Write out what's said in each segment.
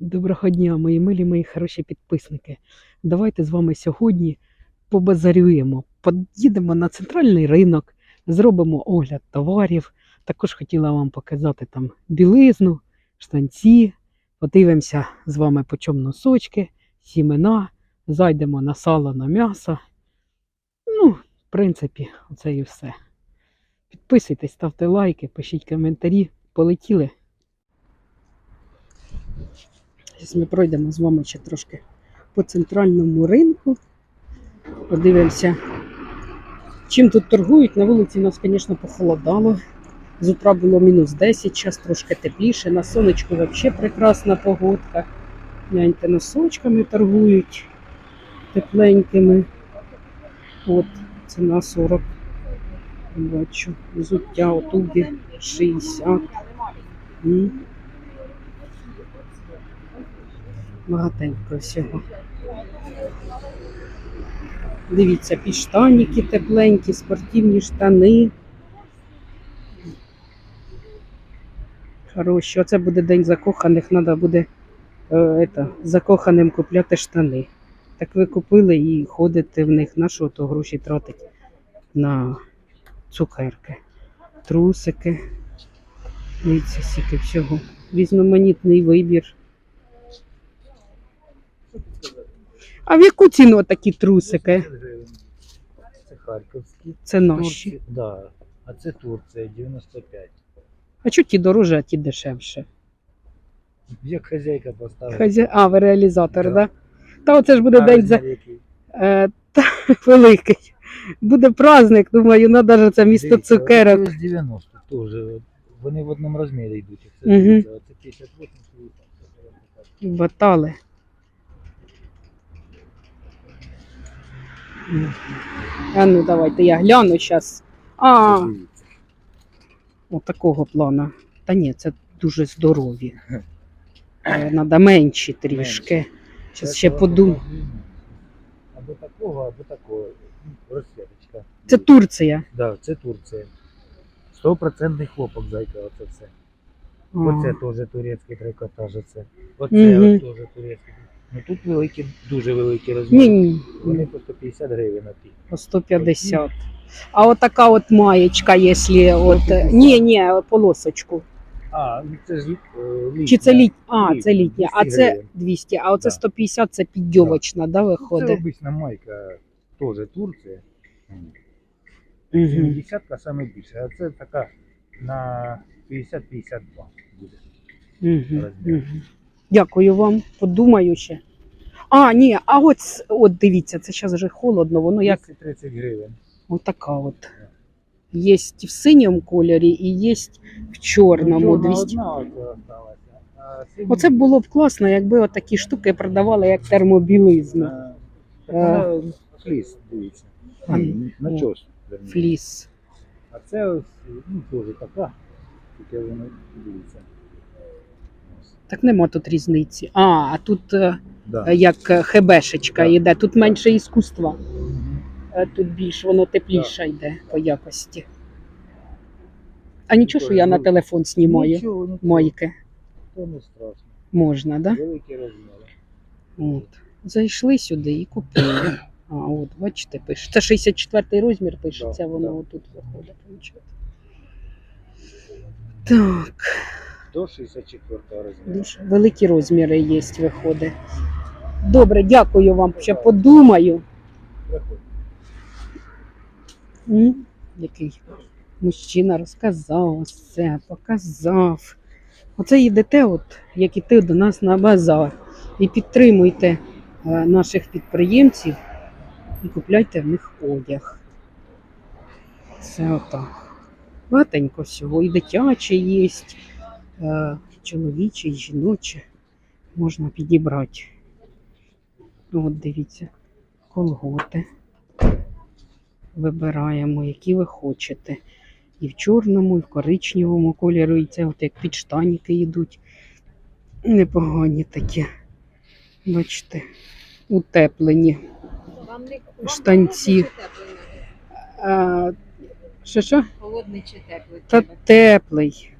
Доброго дня, мої милі, мої хороші підписники. Давайте з вами сьогодні побазарюємо. Поїдемо на центральний ринок, зробимо огляд товарів. Також хотіла вам показати там білизну, штанці. Подивимося з вами по носочки, сімена, зайдемо на сало, на м'ясо. Ну, в принципі, оце і все. Підписуйтесь, ставте лайки, пишіть коментарі. Полетіли. Зараз ми пройдемо з вами ще трошки по центральному ринку. Подивимося, чим тут торгують. На вулиці у нас, звісно, похолодало. З утра було мінус 10, зараз трошки тепліше. На сонечку взагалі прекрасна погодка. Гляньте, носочками торгують тепленькими. От, ціна 40. Бачу, взуття отуги 60. М. Багатенько всього. Дивіться, підштаніки тепленькі, спортивні штани. Хороші. Оце буде день закоханих, треба буде е, это, закоханим купляти штани. Так ви купили і ходите в них, на що то гроші тратить на цукерки, трусики. Дивіться, скільки всього. Різноманітний вибір. А в яку ціну такі трусики? Це Харківські. Це наші. Турці- Да. А це Турція 95. А чого ті дорожчі, а ті дешевше? Як хазяйка поставила. Хазя... А, ви реалізатор, так? Да. Да. Та оце ж буде день за... е, та, великий. Буде праздник, думаю, ну навіть це місто Дивіться, цукерок. оце 90 теж. Вони в одному розмірі йдуть. Це Мгм. дивіться. Оце 58 чоловік. Батали. А ну давайте я гляну зараз. А, от такого плана. Та ні, це дуже здорові. Треба менші трішки. Зараз ще подумаю. Або такого, або такого. Розсвіточка. Це Турція. Да, це Турція. Стопроцентний хлопок, зайка, оце все. Оце теж турецький трикотаж. Оце. Оце теж турецький. Ну тут великі, дуже великі розміри. Ні, ні, Вони по 150 гривень на ті. по 150. А от така от маєчка, якщо от. Ні, ні, полосочку. А, ну це ж е, літня. Чи це літ... А, Літня, це літня, а 200 це гривень. 200, а оце Да. 150 це піддьовочна, да, Це виходить? обична майка, теж Турція. Угу. 70 саме більше, а це така на 50-52 буде. Угу. розмір. Угу. Дякую вам, подумаю ще. А, ні, а от, от дивіться, це зараз вже холодно, воно як 30 гривень. отака от. Є в синьому кольорі і є в чорному. Чорна 200. оце було б класно, якби от такі штуки продавали як термобілизну. Е, вона Фліс, дивіться. Начос. Фліс. А це ось, ну, теж така, тільки воно дивіться. Так нема тут різниці. А, а тут е, Да. як е, хебешечка Так. йде, тут менше іскусства. Е, Тут більш воно тепліше йде по якості. А нічого, що я на телефон знімаю Нічого, нічого, мойки. то не страшно. Можна, да? Великі розміри. От. Зайшли сюди і купили. А, от, бачите, пише. Це 64-й розмір пишеться, Да, воно да. отут виходить. Так, До 64 розміру. дуже великі розміри є, виходить. Добре, дякую вам. Ще подумаю. М? Який мужчина розказав все, показав. Оце йдете, от, як іти до нас на базар. І підтримуйте е, наших підприємців і купляйте в них одяг. Це отак. Багатенько всього. І дитяче є, чоловіче, і жіноче. Можна підібрати. От дивіться, колготи вибираємо, які ви хочете. І в чорному, і в коричневому кольорі. І це от як підштаніки йдуть. Непогані такі. Бачите, утеплені. Штанці. Що що? Холодний чи теплий? Та теплий.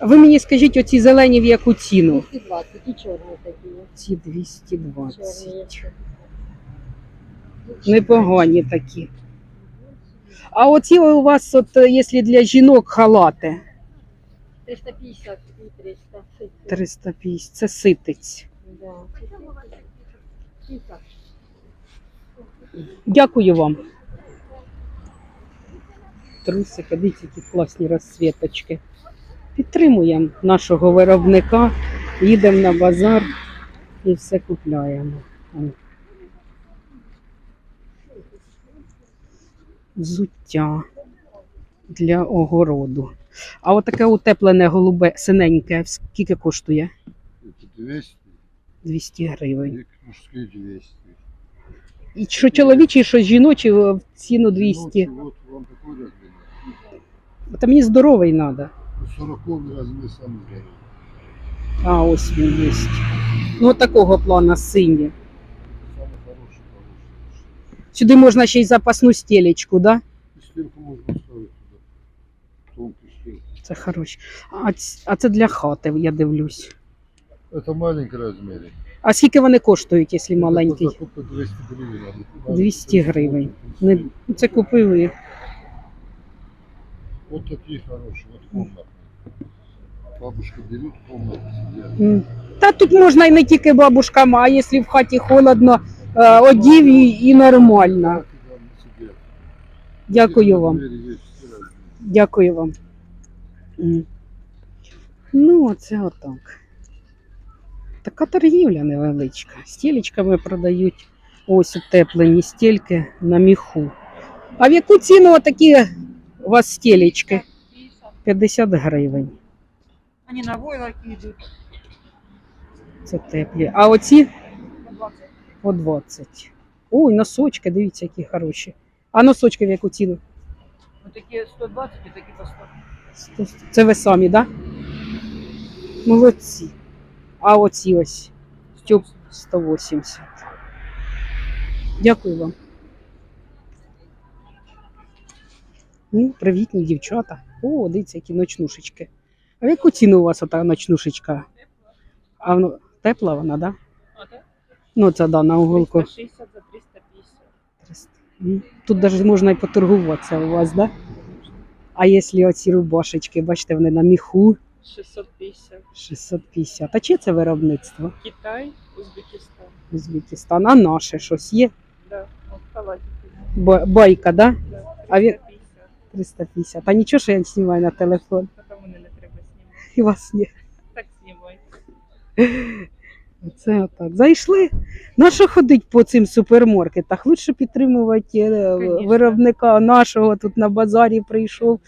Ви мені скажіть, оці зелені в яку ціну? 220 і чорні такі. Ці 220. Непогані такі. А оці у вас, от, е, якщо для жінок халати, 350 і 300. 350, це ситиць. Да. Дякую вам. Трусики, дивіться, які класні розсвіточки. Підтримуємо нашого виробника, їдемо на базар і все купляємо. Взуття для огороду. А отаке утеплене голубе, синеньке, скільки коштує? 200, 200 гривень. и 200. І що чоловічий, що жіночий в ціну 200. Ну. Та мені здоровий треба. Ну, 40 размер сам здоровый. А, ось він є. Ну, такого плана сині. Самый хороший, хороший. Сюди можна ще й запасну стелечку, да? И стельку можно ставить туда. Тонкую стельку. Це хороші. А, ц- а це для хати, я дивлюсь. Это маленький размер. А скільки вони коштують, якщо маленький? Это закупка 200 гривен. а 200 гривень. Не, це купили. Вот такие хорошие, вот комнатные. Бабушка берет комнату сидят. М. Та тут можна і не тільки бабушкам, а якщо в хаті холодно, е, одів і, і нормально. Дякую вам. Дякую вам. Ну, оце отак. Така торгівля невеличка. Стілечками продають ось утеплені стільки на міху. А в яку ціну такі у вас стілечки? 50 гривень. Они на войлоке идут. Це теплі. А оці по 20. по 20. Ой, носочки, дивіться, які хороші. А носочки в яку ціну? Вот такие 120 и такие по 100. Сто- Це ви самі, так? Да? Молодці. А оці ось 180. Дякую вам. Ну, привітні дівчата. О, дивіться, які ночнушечки. А в яку ціну у вас ота ночнушечка? А воно тепла вона, так? Да? Ну, це да, на уголку. 360 за 350. Тут навіть можна і поторгуватися у вас, да? А якщо оці рубашечки, бачите, вони на міху 650. 650. А чи це виробництво? Китай, Узбекистан. Узбекистан. А наше щось є? Да, Байка, да? Да, А 350. 350. А нічого, що я знімаю на телефон. Тому не треба знімати. І вас ні. Так знімай. Це отак. Зайшли. На що ходить по цим супермаркетах? Лучше підтримувати е, Конечно. виробника нашого тут на базарі прийшов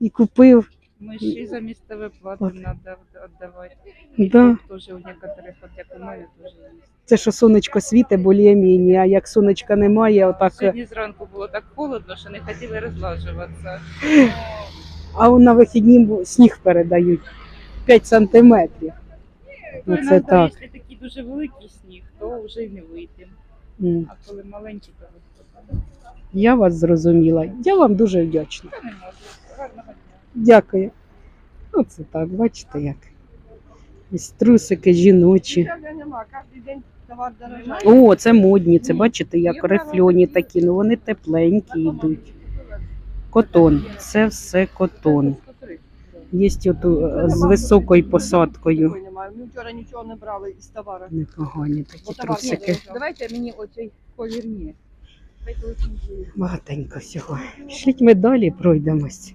і купив. Мы ще й за місцеві плати надо віддавати. Да. Тоже у некоторых, от як у мене, теж є. Це що сонечко світе більш-менш, а як сонечка немає, отак. е, Сьогодні зранку було так холодно, що не хотіли розлажуватися. А на вихідні сніг передають 5 сантиметрів. Ну, Ну, це іногда, так. Якщо такий дуже великий сніг, то вже й не вийдемо. М. А коли маленький, то виходить. Я вас зрозуміла. Я вам дуже вдячна. Та не можу. Гарного дня. Дякую. Оце так, бачите як. Ось трусики жіночі. О, це модні, це бачите, як рифльоні такі, ну вони тепленькі йдуть. Котон, це все котон. Є от з високою посадкою. Ми вчора нічого не брали із товару. Непогані такі трусики. Давайте мені. Оцей колір. Багатенько всього. Пішліть ми далі пройдемось.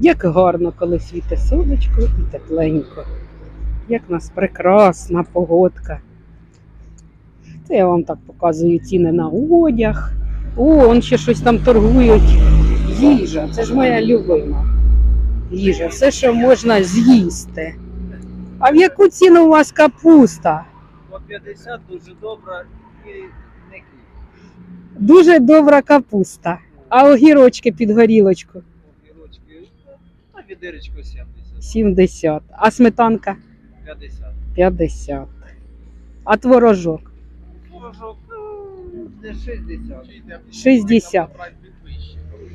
Як гарно, коли світе сонечко і тепленько. Як в нас прекрасна погодка. Це я вам так показую ціни на одяг. О, он ще щось там торгують. Їжа, це ж моя любима їжа, все, що можна з'їсти. А в яку ціну у вас капуста? По 50 дуже добра і не. Дуже добра капуста. А огірочки під горілочку Огірочки, а відеречко 70, 70. А сметанка 50. 50. А творожок Творожок, не 60. 60.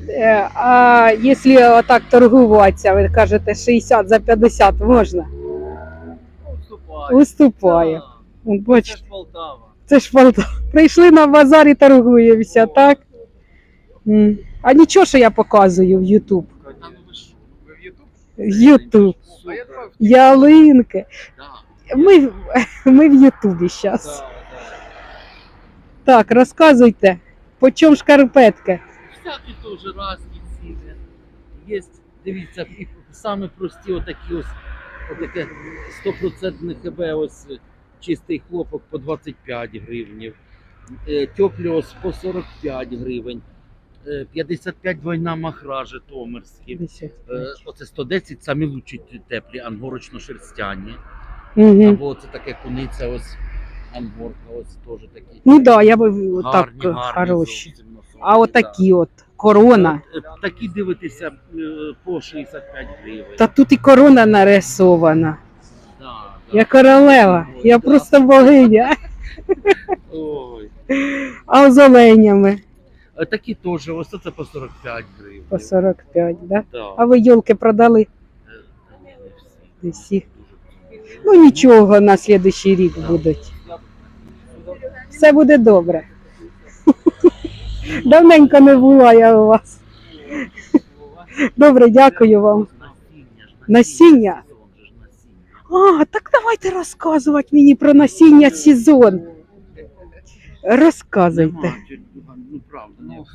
Е, А якщо отак торгуватися, ви кажете 60 за 50 можна? Уступає. Уступає. Так, От Це ж Полтава. це ж Полтава. Прийшли на базар і торгуємося, так? М. А нічого, що я показую в Ютуб. Ну ви в Ютуб? Ялинки. да. Ми, ми в Ютубі зараз. Да, да. Так, розказуйте, по чому шкарпетки? Всякі теж різні ціни. Є, дивіться, і саме прості отакі ось, отаке 100% ХБ, ось чистий хлопок по 25 гривнів, е, теплі по 45 гривень, е, 55 двойна махра житомирські. Е, Оце 110 самі лучші теплі, ангорочно-шерстяні. Угу. Або це таке куниця, ось ангорка, ось теж такі. Ну так, да, я би так гарні, хороші. зовсім А отакі от корона. Е, Такі дивитися е, по 65 гривень. Та тут і корона нарисована. Я королева, я просто богиня. Ой. А з оленями А такі теж, ось це по 45 гривень. по 45, да? Да. А ви йолки продали Е, не всі. Ну нічого, на слідуючий рік будуть. Все буде добре. Давненько не була я у вас. Добре, дякую вам. Насіння ж, Насіння? сезон же ж насіння. А, так давайте розказувати мені про насіння сезон. Розказуйте. Ну правда, ну.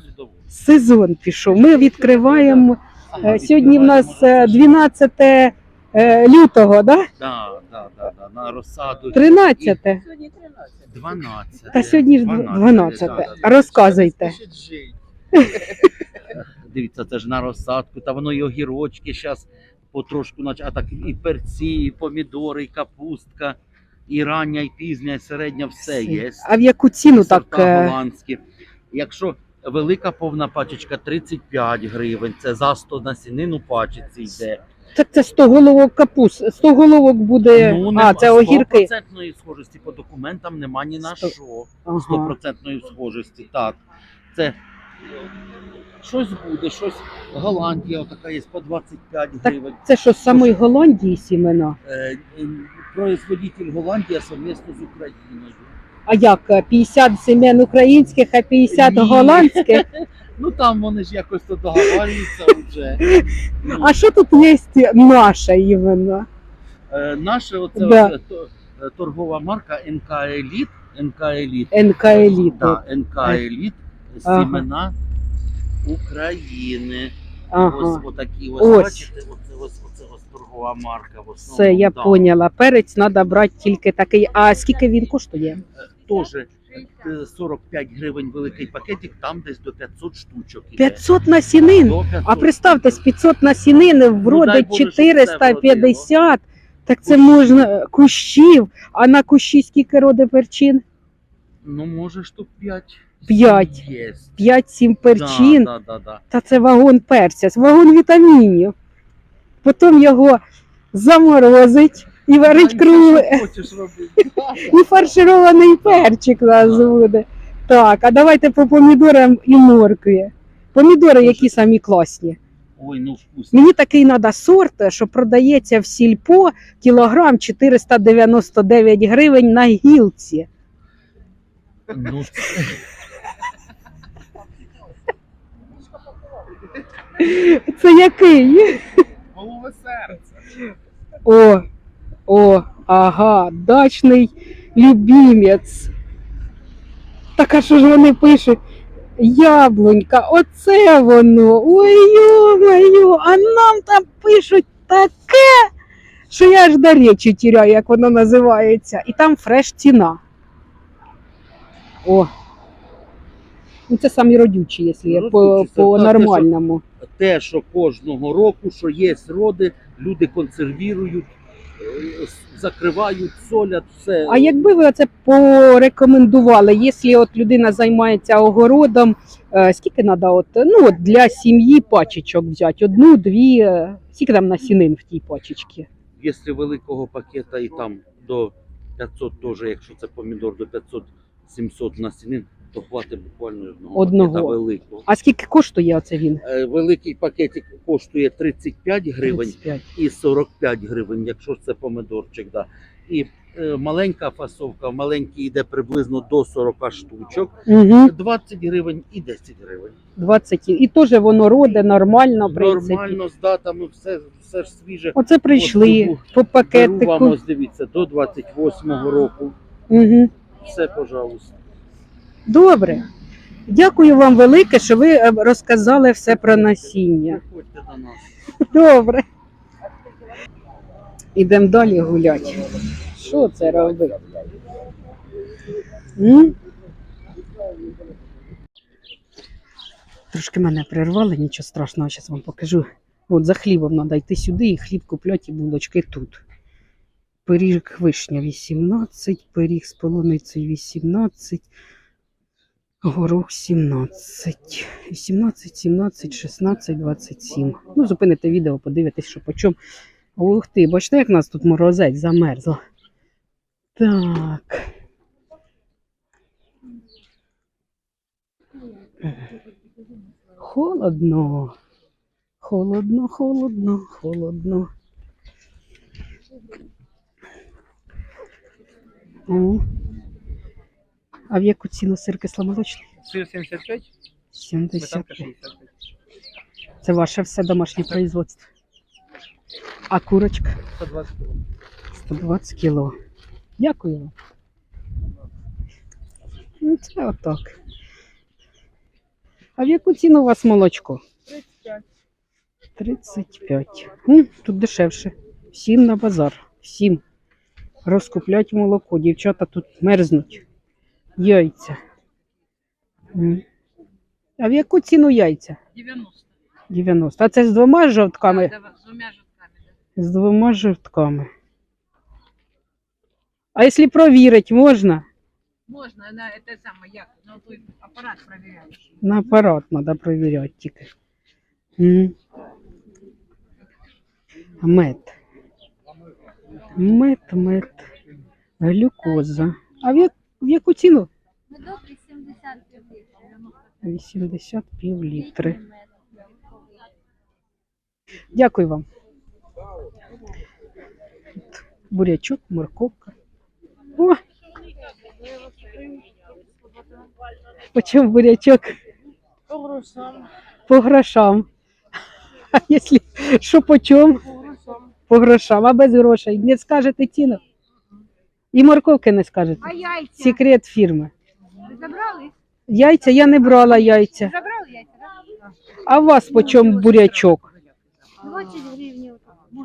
Сезон пішов. Ми відкриваємо. е, Сьогодні в нас е, 12 е, лютого, да? Да, да, да, да, на розсаду. 13. 12. Та сьогодні ж 12. да, да, да. Розказуйте. Дивіться, це ж на розсадку, та воно і огірочки зараз потрошку, а так і перці, і помідори, і капустка, і рання, і пізня, і середня, все є. А в яку ціну так? Е, голландські. Якщо велика повна пачечка 35 гривень, це за 100 насінину пачці йде. Так це 100 головок капуст. 100 головок буде. Ну, а, це огірки. 100% схожості по документам нема ні на що. Ага. 100% схожості, так. Це щось буде, щось Голландія отака є по 25 Так. гривень. Це що з самої Голландії сімена? Е, е, Производитель Голландія совместно з Україною. А як? е, 50 семен українських, а 50 Ні. голландських? Ну там вони ж якось то договарюються вже. А що тут є наше іменно? е, Наше оце Да. оце, то- е, торгова марка НК Еліт. НК Еліт. НК Еліт. Да, НК Еліт. Ага. Сімена України. Ага. Ось отакі ось, Ось. бачите, оце ось, оце ось торгова марка. В основному, Все, я да. поняла. Перець треба брати тільки такий. А скільки він коштує? Теж е, 45 гривень великий пакетик, там десь до 500 штучок. іде. 500 насінин. До 500 А представте, з 500 насінини дай вродить Боже, щоб все 450. Так це Кущів. можна кущів. А на кущі скільки роди перчин? Ну, може, штук 5. П'ять. 5-7 перчин. Да, да, да, да. Та це вагон перця, вагон вітамінів. Потім його заморозить і варить Ань, круг. що хочеш робити? І фарширований перчик у нас буде. Так, а давайте по помідорам і моркві. Помідори, які самі класні. Ой, ну вкусно. Мені такий треба сорт, що продається в сільпо кілограм 499 гривень на гілці. Ну, Це який? Голове серце. О, о, ага, дачний любімець. Так а що ж вони пишуть? Яблунька, оце воно. Ой, ё-моё, а нам там пишуть таке, що я аж до речі тіряю, як воно називається. І там фреш ціна. О. Ну, це самі родючі, якщо я по, Те, що- кожного року, що є роди, люди консервірують, е, закривають, солять, все. А якби ви це порекомендували, якщо от людина займається огородом, е, скільки треба от, ну, от для сім'ї пачечок взяти? Одну, дві, е, скільки там насінин в тій пачечці? Якщо великого пакета і там до 500 теж, якщо це помідор до 500-700 насінин, то хватить буквально одного, Одного. великого. А скільки коштує оце він? Е, Великий пакетик коштує 35 гривень 35. і 45 гривень, якщо це помидорчик. Да. І е, маленька фасовка, маленький йде приблизно до 40 штучок, Угу. 20 гривень і 10 гривень. 20. І теж воно роде нормально, в принципі. Нормально з датами, все, все ж свіже. Оце прийшли От, по Беру вам, пакетику. ось дивіться, до 28-го року. Угу. Все, пожалуйста. Добре. Дякую вам велике, що ви е, розказали все про насіння. Приходьте до нас. Добре. Ідемо далі гуляти. Що це робить? М? Трошки мене прервали, нічого страшного, зараз вам покажу. От за хлібом треба йти сюди і хліб купляти, і булочки тут. Пиріг вишня 18, пиріг з полуницею 18, горох 17, 18, 17, 16, 27. Ну, зупините відео, подивитесь, що по чому. Ух ти, бачите, як нас тут морозець замерзло. Так. Холодно. Холодно, холодно, холодно. О. А в яку ціну сир кисломолочний? Сир 75, 75. 65. Це ваше все домашнє производство. А курочка 120 кг. 120 кіло. Дякую вам. Ну, це отак. А в яку ціну у вас молочко? 35. 35. М, тут дешевше. Всім на базар. Всім. Розкуплять молоко. Дівчата тут мерзнуть. Яйця. М. А в яку ціну яйця? 90. 90. А це з двома жовтками? Да, з двома жовтками. Да. З двома жовтками. А якщо провірити, можна? Можна на це саме, як, на той апарат перевіряєш. На апарат треба перевіряти тільки. М. Мед. Мед, мед. Глюкоза. А в, як- в яку ціну? Медок 80 гривень. 80 пів літри. Дякую вам. Бурячок, морковка. О! Почем бурячок? По грошам. По грошам. А якщо що почем? По грошам. По грошам, а без грошей. Не скажете ціну. І морковки не скажете. А яйця? Секрет фірми. Ви забрали? Яйця я не брала яйця. Забрали яйця, так? А у вас почем бурячок? 20 гривень.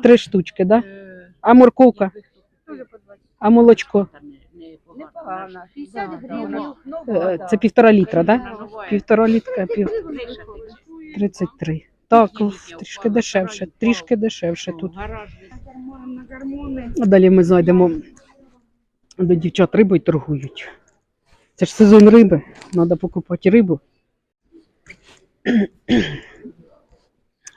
Три штучки, да? А морковка? Тоже по 20. А молочко? Непогано. 50 гривень. Е, Це півтора літра, да? Півтора літра, пів 33. Так, трішки дешевше, трішки дешевше тут. А далі ми зайдемо до дівчат рибою торгують. Це ж сезон риби, треба покупати рибу.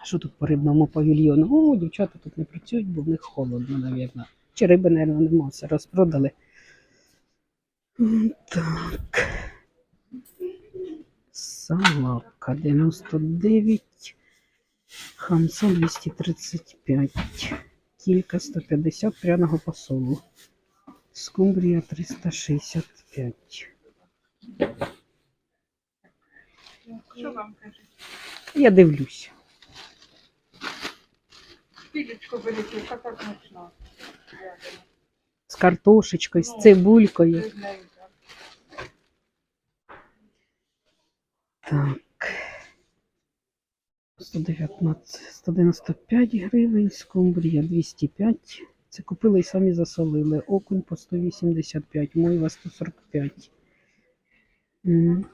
Що тут по рибному павільйону? О, дівчата тут не працюють, бо в них холодно, мабуть. Чи риби, мабуть, нема, все розпродали. Так. Салака 99, хамсон 235, кілька 150 пряного посолу, скумбрія 365. Що вам кажуть? Я дивлюсь. Пілечку берете, така смачна. З картошечкою, з цибулькою. Так. 119, 195 гривень, скумбрія 205. Це купили і самі засолили. Окунь по 185, мойва 145. М.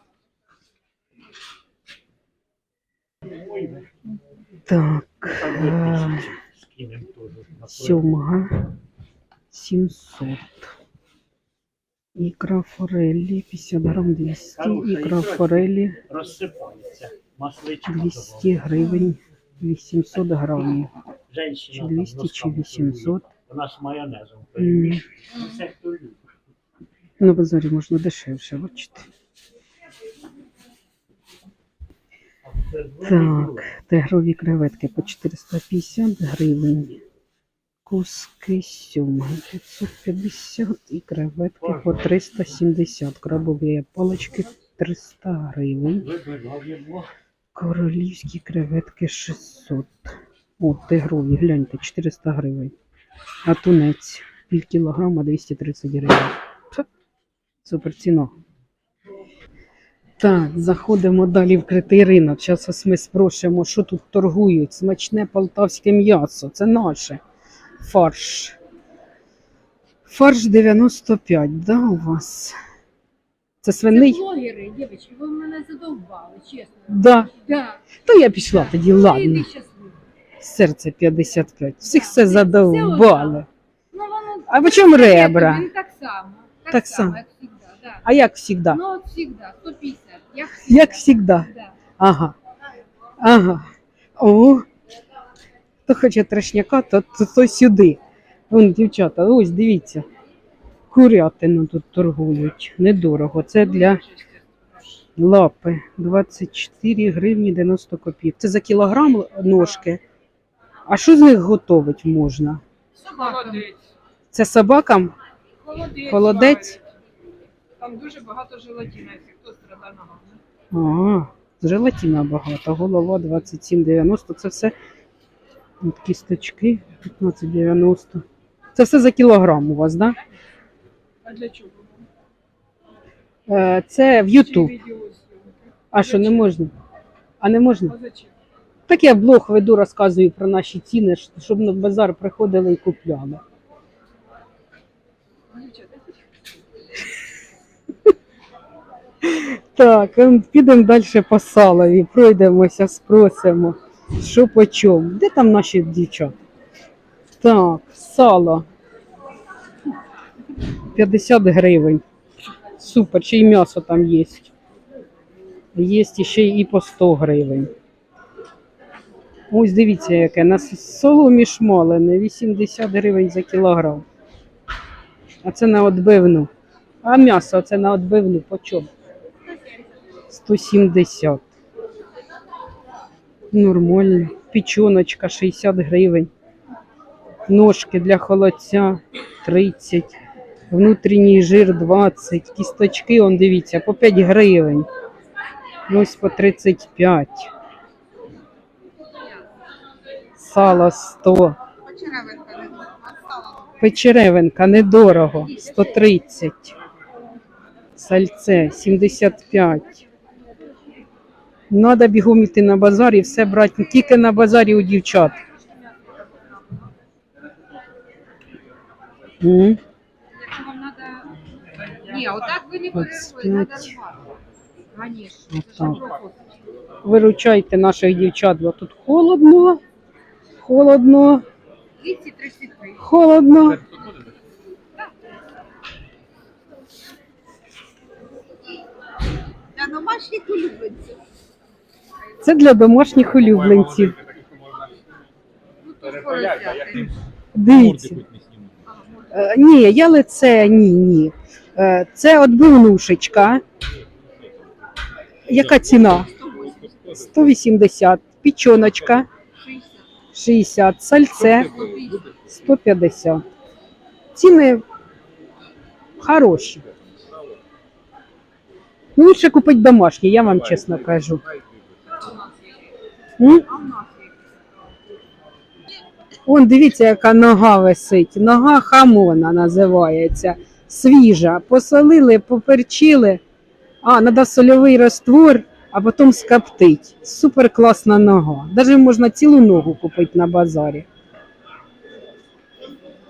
Так. Сьомга 700. Ікра форелі 50 грам 200. Ікра форелі розсипається. 200 гривень 800 грамів. Чи 200 чи 800. Вона з майонезом перемішує. Все хто любить. На базарі можна дешевше, бачите. Це два Так. Тигрові креветки по 450 гривень. Куски сьомги 550 і креветки по 370. Крабові палички 300 гривень. Королівські креветки 600. О, тигрові, гляньте, 400 гривень. А тунець пів кілограма 230 гривень. Супер ціна. Так, заходимо далі в критий ринок. Зараз ось ми спросимо, що тут торгують. Смачне полтавське м'ясо. Це наше. Фарш. Фарш 95, да, у вас? Це свиний? Це блогери, дівчатки, ви мене задовбали, чесно. Да. Да. То я пішла тоді, ладно. Ти щасливий. Серце 55. Всіх все Це задовбали. Ну, воно... А по чому ребра? Він так само. Так, Так само, само. як завжди, да. А як завжди? Ну, от завжди, 150. Як завжди. Як завжди. Да. Ага. Ага. О. Хто хоче трешняка, то, то, то сюди. Вон, дівчата, ось дивіться. Курятину тут торгують. Недорого. Це для лапи. 24 гривні 90 копійок. Це за кілограм ножки. А що з них готовить можна? Собака. Це собакам? Холодець. Холодець? Там дуже багато желатина, якщо хто страдає ногами. Ага, з желатина багато. Голова 27,90. Це все от кісточки 15,90. Це все за кілограм у вас, так? А для чого? Да? Е, Це в YouTube. А що, не можна? А не можна? А зачем? Так я блог веду, розказую про наші ціни, щоб на базар приходили і купляли. Так, ем, підемо далі по салові, пройдемося, спросимо, що по чому. Де там наші дівчата? Так, сало. 50 гривень. Супер, ще й м'ясо там є. Є ще і по 100 гривень. Ось дивіться, яке. На соломі шмалене 80 гривень за кілограм. А це на отбивну. А м'ясо це на отбивну по чому? 170. Нормально. Печоночка 60 гривень. Ножки для холодця 30. Внутрішній жир 20. Кісточки, он дивіться, по 5 гривень. Ось по 35. Сало 100. Печеревинка недорого. 130. Сальце 75. Надо бігом йти на базар і все брати. Тільки на базарі у дівчат. Якщо вам треба... Ні, отак ви не Двадцять треба. Виручайте наших дівчат, бо тут холодно. Холодно, холодно. Для домашніх улюбленців. Це для домашніх улюбленців. Дивіться. Е, Ні, я лице, ні, ні. Е, Це отбивнушечка. Яка ціна? 180. Пічоночка 60. Сальце 150. Ціни хороші. Ну, Лучше купити домашні, я вам чесно кажу. М? Вон, дивіться, яка нога висить. Нога хамона називається. Свіжа. Посолили, поперчили. А, треба сольовий раствор, а потім скоптить. Супер класна нога. Даже можна цілу ногу купити на базарі.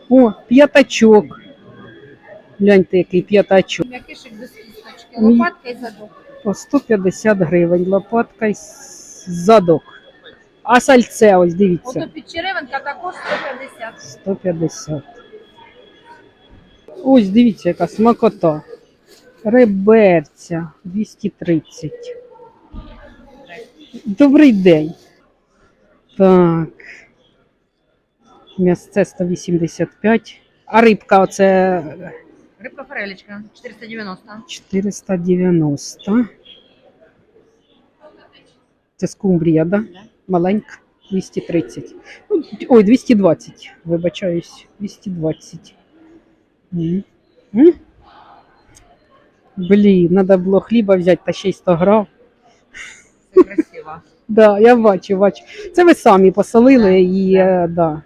О, п'ятачок. Гляньте, який п'ятачок. М'якишик без кісточки. Лопатка і задок. По 150 гривень. Лопатка с- задок. А сальце, ось дивіться. Ото підчеревинка також 150. 150. Ось дивіться, яка смакота. Реберця 230. Добрий день. Так. М'ясце 185. А рибка оце Рибка форелечка 490. 490. Це скумбрія, да? Маленька. 230. Ну, Ой, 220. Вибачаюсь. 220. М. М? Блін, треба було хліба взяти та ще й 100 грам. Це красиво. Да, я бачу, бачу. Це ви самі посолили і е, да.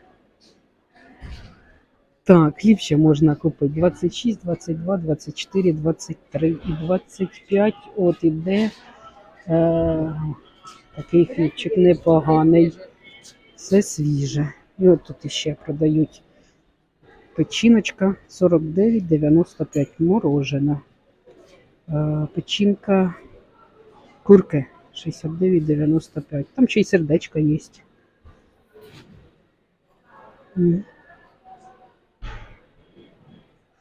Так, хліб ще можна купити. 26, 22, 24, 23 і 25. От іде е, такий хлібчик непоганий. Все свіже. І от тут іще продають печіночка 49,95 морожена. Е, печінка курки 69,95. Там ще й сердечко є.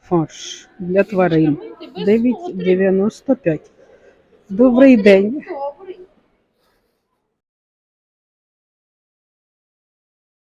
Фарш для тварин 9,95. Добрий день.